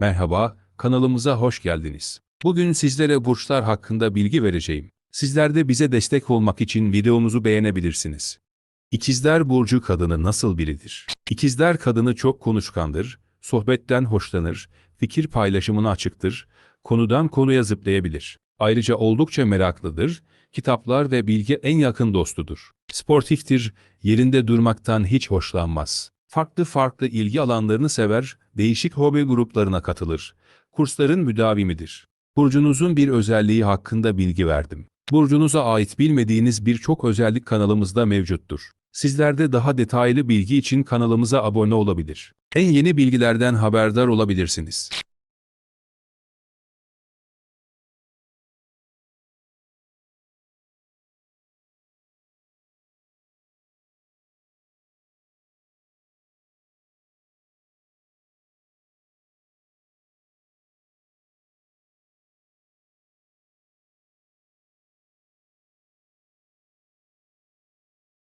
Merhaba, kanalımıza hoş geldiniz. Bugün sizlere burçlar hakkında bilgi vereceğim. Sizler de bize destek olmak için videomuzu beğenebilirsiniz. İkizler Burcu kadını nasıl biridir? İkizler kadını çok konuşkandır, sohbetten hoşlanır, fikir paylaşımına açıktır, konudan konuya zıplayabilir. Ayrıca oldukça meraklıdır, kitaplar ve bilgi en yakın dostudur. Sportiftir, yerinde durmaktan hiç hoşlanmaz. Farklı farklı ilgi alanlarını sever, değişik hobi gruplarına katılır. Kursların müdavimidir. Burcunuzun bir özelliği hakkında bilgi verdim. Burcunuza ait bilmediğiniz birçok özellik kanalımızda mevcuttur. Sizler de daha detaylı bilgi için kanalımıza abone olabilir. En yeni bilgilerden haberdar olabilirsiniz.